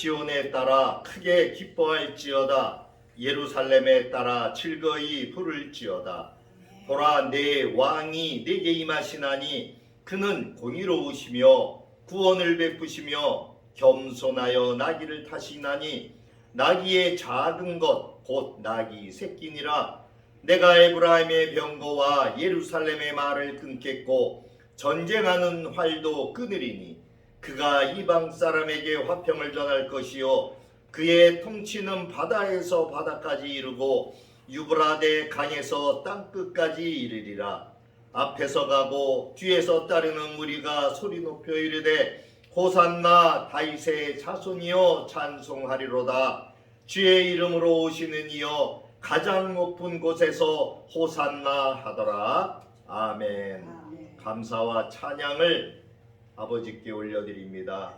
시온에 따라 크게 기뻐할지어다. 예루살렘에 따라 즐거이 부를지어다. 보라 내 왕이 내게 임하시나니 그는 공의로우시며 구원을 베푸시며 겸손하여 나귀를 타시나니 나귀의 작은 것 곧 나귀 새끼니라. 내가 에브라임의 병거와 예루살렘의 말을 끊겠고 전쟁하는 활도 끊으리니 그가 이방 사람에게 화평을 전할 것이요 그의 통치는 바다에서 바다까지 이르고 유브라데 강에서 땅 끝까지 이르리라. 앞에서 가고 뒤에서 따르는 무리가 소리 높여 이르되 호산나 다윗의 자손이여 찬송하리로다. 주의 이름으로 오시는 이여 가장 높은 곳에서 호산나 하더라. 아멘. 아멘. 감사와 찬양을 아버지께 올려드립니다.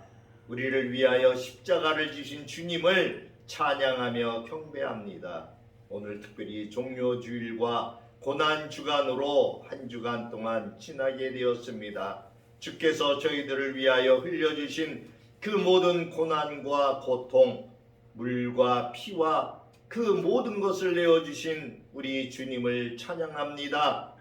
우리를 위하여 십자가를 지신 주님을 찬양하며 경배합니다. 오늘 특별히 종료 주일과 고난 주간으로 한 주간 동안 지나게 되었습니다. 주께서 저희들을 위하여 흘려주신 그 모든 고난과 고통, 물과 피와 그 모든 것을 내어주신 우리 주님을 찬양합니다.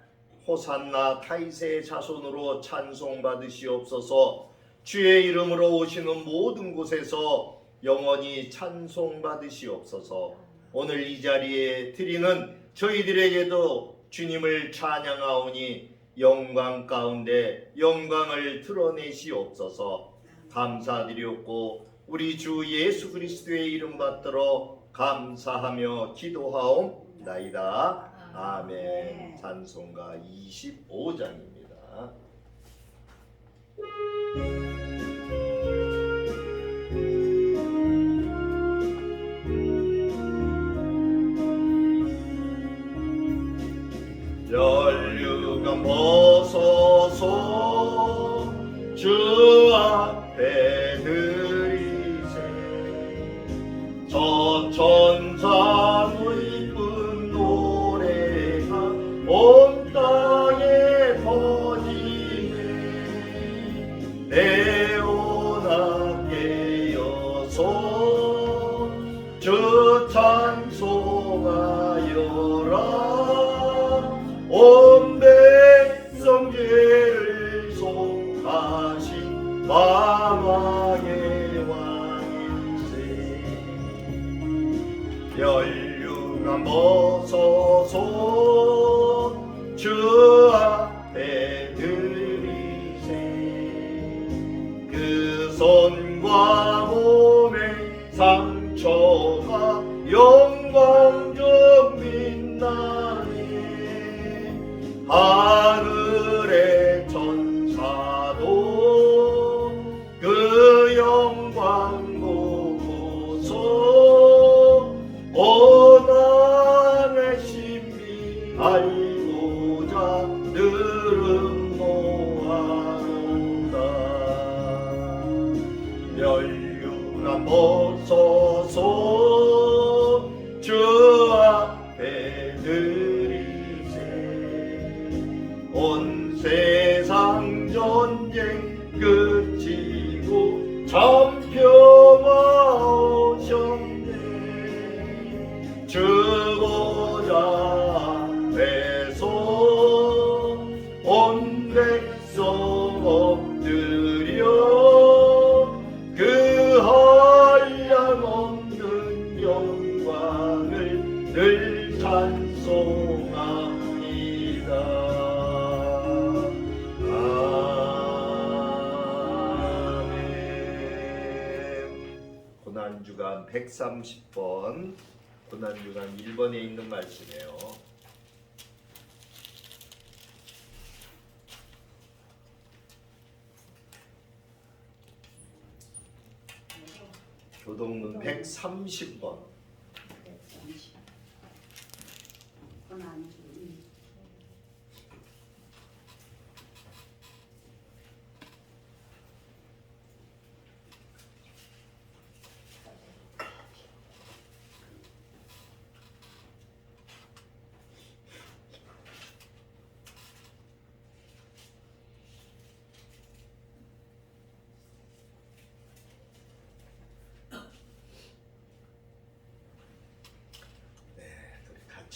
호산나 타이세의 자손으로 찬송 받으시옵소서. 주의 이름으로 오시는 모든 곳에서 영원히 찬송 받으시옵소서. 오늘 이 자리에 드리는 저희들에게도 주님을 찬양하오니 영광 가운데 영광을 드러내시옵소서. 감사드리옵고 우리 주 예수 그리스도의 이름 받들어 감사하며 기도하옵나이다. 아멘. 찬송가 25장입니다. 늘 찬송합니다. 고난주간 130번 고난주간 1번에 있는 말씀이에요. 교동문 130번 고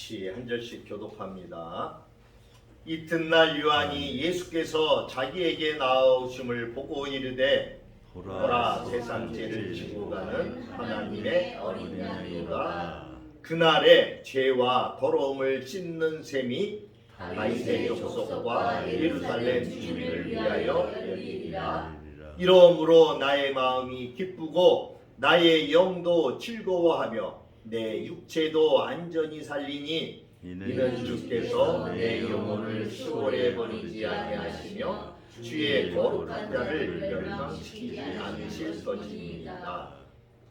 같이 한 절씩 교독합니다. 이튿날 요한이 예수께서 자기에게 나오심을 보고 이르되 보라 세상 죄를 지고 가는 하나님의 어린 양이로다. 그날에 죄와 더러움을 찢는 셈이 다윗의 족속과 예루살렘 주민을 위하여 열리리라. 이러므로 나의 마음이 기쁘고 나의 영도 즐거워하며 내 육체도 안전히 살리니 이는 주께서 내 영혼을 수월해 버리지 아니하시며 주의 거룩한 자를 멸망시키지 않으실 것입니다.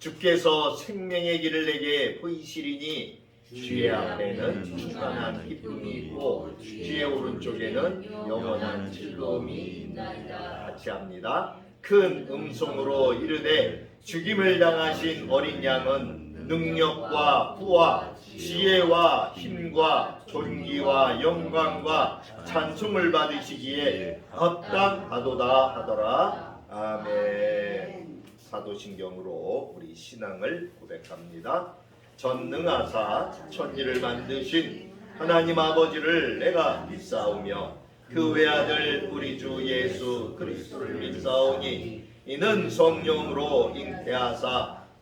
주께서 생명의 길을 내게 보이시리니 주의 앞에는 충만한 기쁨이 있고 주의 오른쪽에는 영원한 즐거움이 있나이다. 같이 합니다. 큰 음성으로 이르되 죽임을 당하신 어린 양은 능력과 부와 지혜와 힘과 존귀와 영광과 찬송을 받으시기에 합당하도다 하더라. 아멘. 사도신경으로 우리 신앙을 고백합니다. 전능하사 천지를 만드신 하나님 아버지를 내가 믿사오며 그 외아들 우리 주 예수 그리스도를 믿사오니 이는 성령으로 잉태하사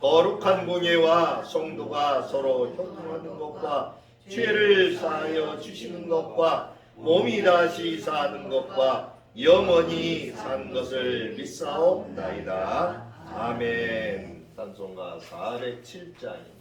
거룩한 공예와 성도가 서로 협동하는 것과 죄를 사하여 주시는 것과 몸이 다시 사는 것과 영원히 산 것을 믿사옵나이다. 아멘. 찬송가 407장입니다.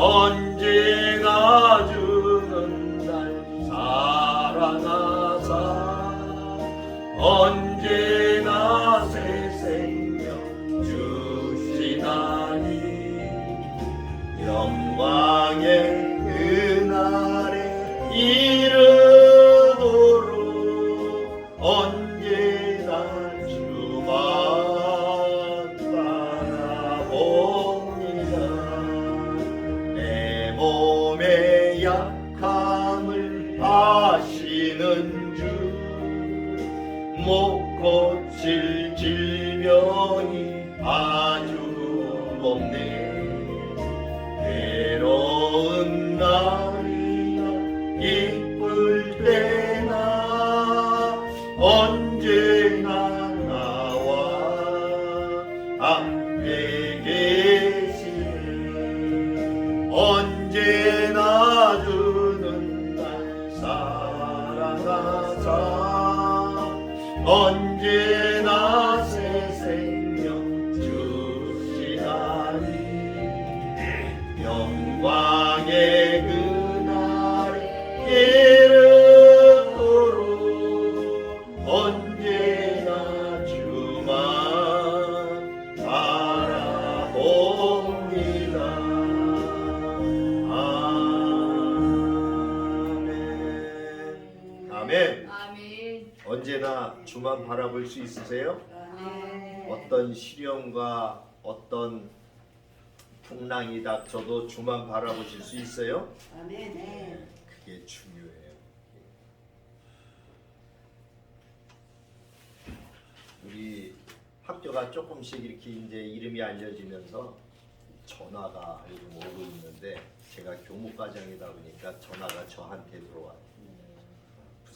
생 없 주만 바라볼 수 있으세요? 아멘. 어떤 시련과 어떤 풍랑이 닥쳐도 주만 바라보실 수 있어요? 아멘. 그게 중요해요. 우리 학교가 조금씩 이렇게 이제 이름이 알려지면서 전화가 요즘 오고 있는데 제가 교무 과장이다 보니까 전화가 저한테 들어와요.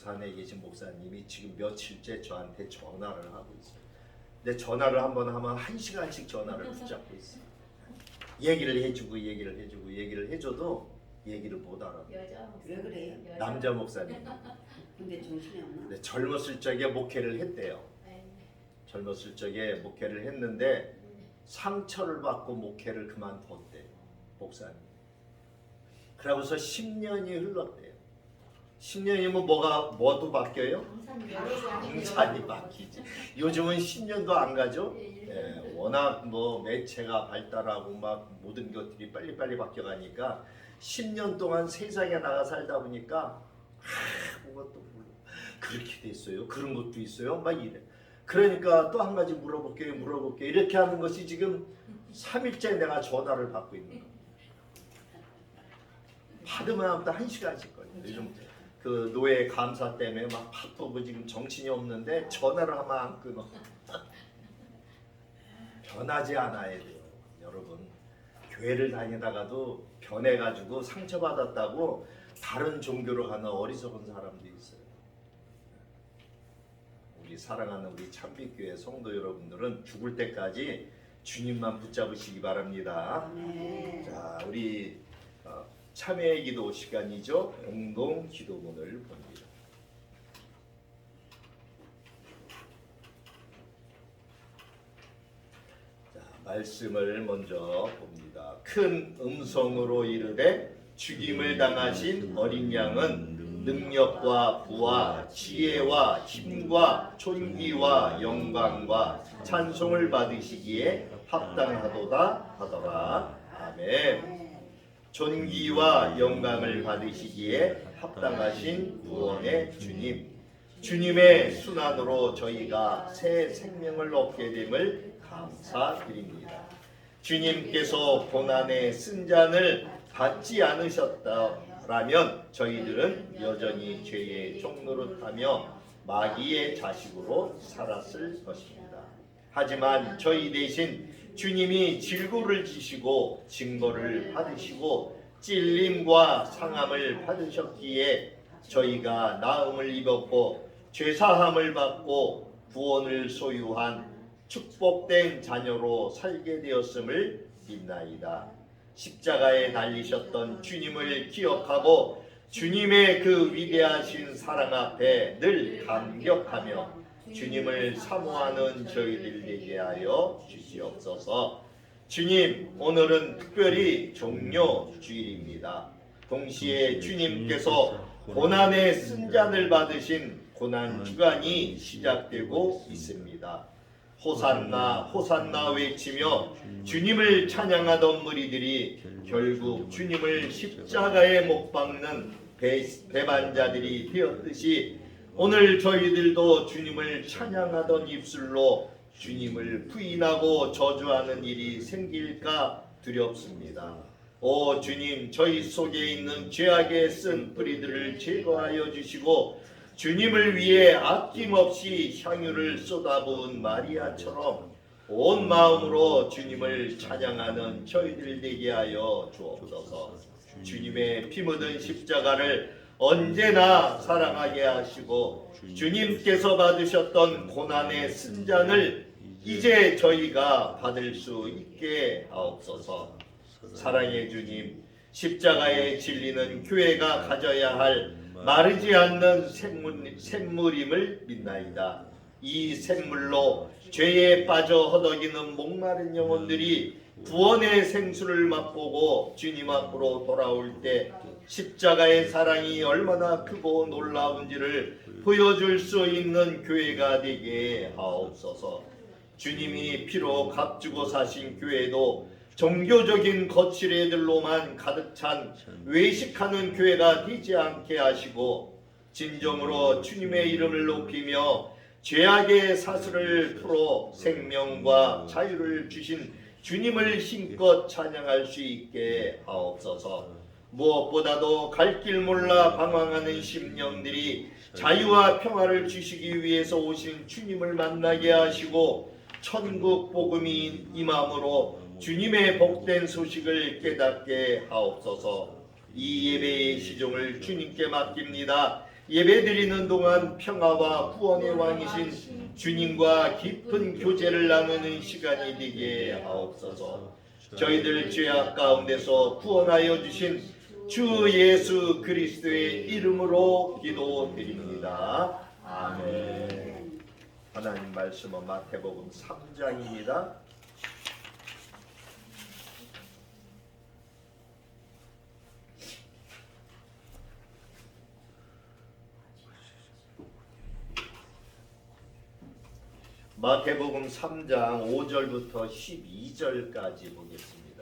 부산에 계신 목사님이 지금 며칠째 저한테 전화를 하고 있어요. 근데 전화를 한번 하면 한 시간씩 전화를 붙잡고 있어요. 얘기를 해주고 얘기를 해주고 얘기를 해줘도 얘기를 못 알아. 여자 왜 그래요? 여자. 남자 목사님. 근데 정신이 없나? 근데 젊었을 적에 목회를 했대요. 네. 젊었을 적에 목회를 했는데 상처를 받고 목회를 그만뒀대요. 목사님. 그러고서 10년이 흘렀대요. 10년이면 뭐가 뭐도 바뀌어요? 공산이 바뀌지. 요즘은 10년도 안 가죠. 예, 워낙 뭐 매체가 발달하고 막 모든 것들이 빨리빨리 바뀌어가니까 10년 동안 세상에 나가 살다 보니까 아무것도 몰라. 그렇게 됐어요. 그런 것도 있어요. 막 이래. 그러니까 또 한 가지 물어볼게요. 물어볼게요. 이렇게 하는 것이 지금 3일째 내가 전화를 받고 있는 거예요. 받으면 아무튼 한 시간씩 걸려요. 요즘 그 노예 감사 때문에 막 바쁘고 지금 정신이 없는데 전화를 하면 안 끊어. 변하지 않아야 돼요, 여러분. 교회를 다니다가도 변해가지고 상처받았다고 다른 종교로 가는 어리석은 사람도 있어요. 우리 사랑하는 우리 참빛교회 성도 여러분들은 죽을 때까지 주님만 붙잡으시기 바랍니다. 아멘. 자, 우리 어, 참회 기도 시간이죠. 공동 기도문을 봅니다. 자, 말씀을 먼저 봅니다. 큰 음성으로 이르되 죽임을 당하신 어린 양은 능력과 부와 지혜와 힘과 존귀와 영광과 찬송을 받으시기에 합당하도다 하더라. 아멘. 존귀와 영광을 받으시기에 합당하신 구원의 주님. 주님의 순환으로 저희가 새 생명을 얻게 됨을 감사드립니다. 주님께서 고난의 쓴잔을 받지 않으셨다라면 저희들은 여전히 죄의 종노릇하며 마귀의 자식으로 살았을 것입니다. 하지만 저희 대신 주님이 질고를 지시고 증거를 받으시고 찔림과 상함을 받으셨기에 저희가 나음을 입었고 죄사함을 받고 구원을 소유한 축복된 자녀로 살게 되었음을 믿나이다. 십자가에 달리셨던 주님을 기억하고 주님의 그 위대하신 사랑 앞에 늘 감격하며 주님을 사모하는 저희들 되게 하여 주시옵소서. 주님, 오늘은 특별히 종료 주일입니다. 동시에 주님께서 고난의 쓴잔을 받으신 고난 주간이 시작되고 있습니다. 호산나 호산나 외치며 주님을 찬양하던 무리들이 결국 주님을 십자가에 못 박는 배, 배반자들이 되었듯이 오늘 저희들도 주님을 찬양하던 입술로 주님을 부인하고 저주하는 일이 생길까 두렵습니다. 오 주님 저희 속에 있는 죄악의 쓴 뿌리들을 제거하여 주시고 주님을 위해 아낌없이 향유를 쏟아부은 마리아처럼 온 마음으로 주님을 찬양하는 저희들 되게 하여 주옵소서. 주님의 피 묻은 십자가를 언제나 사랑하게 하시고 주님께서 받으셨던 고난의 쓴잔을 이제 저희가 받을 수 있게 하옵소서. 사랑의 주님, 십자가에 질리는 교회가 가져야 할 마르지 않는 생물, 생물임을 믿나이다. 이 생물로 죄에 빠져 허덕이는 목마른 영혼들이 구원의 생수를 맛보고 주님 앞으로 돌아올 때 십자가의 사랑이 얼마나 크고 놀라운지를 보여줄 수 있는 교회가 되게 하옵소서. 주님이 피로 값주고 사신 교회도 종교적인 거칠애들로만 가득 찬 외식하는 교회가 되지 않게 하시고 진정으로 주님의 이름을 높이며 죄악의 사슬을 풀어 생명과 자유를 주신 주님을 힘껏 찬양할 수 있게 하옵소서. 무엇보다도 갈 길 몰라 방황하는 심령들이 자유와 평화를 주시기 위해서 오신 주님을 만나게 하시고 천국 복음이 임함으로 주님의 복된 소식을 깨닫게 하옵소서. 이 예배의 시종을 주님께 맡깁니다. 예배드리는 동안 평화와 구원의 왕이신 주님과 깊은 교제를 나누는 시간이 되게 하옵소서. 저희들 죄악 가운데서 구원하여 주신 주 예수 그리스도의 이름으로 기도드립니다. 아멘. 하나님 말씀은 마태복음 3장입니다. 마태복음 3장 5절부터 12절까지 보겠습니다.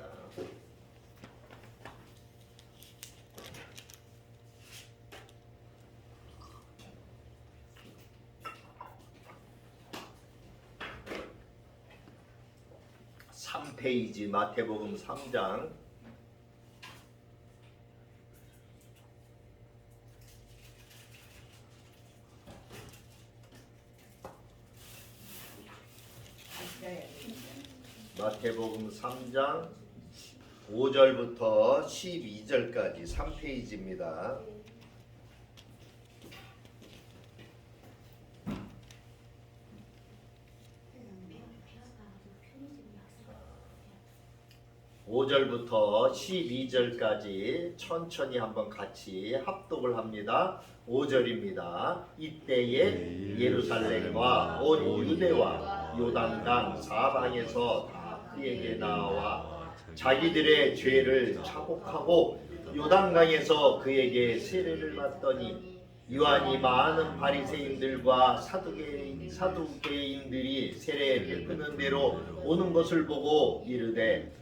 삼페이지 마태복음 3장 마태복음 3장 5절부터 12절까지 3페이지입니다. 오절부터 12절까지 천천히 한번 같이 합독을 합니다. 5절입니다. 이때에 예루살렘과 온 유대와 요단강 사방에서 다 그에게 나와 자기들의 죄를 자복하고 요단강에서 그에게 세례를 받더니 요한이 많은 바리새인들과 사두개인, 사두개인들이 세례 베푸는 대로 오는 것을 보고 이르되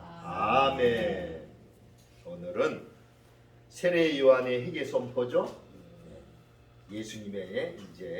아멘. 오늘은 세례 요한의 회개 선포죠? 예수님의 이제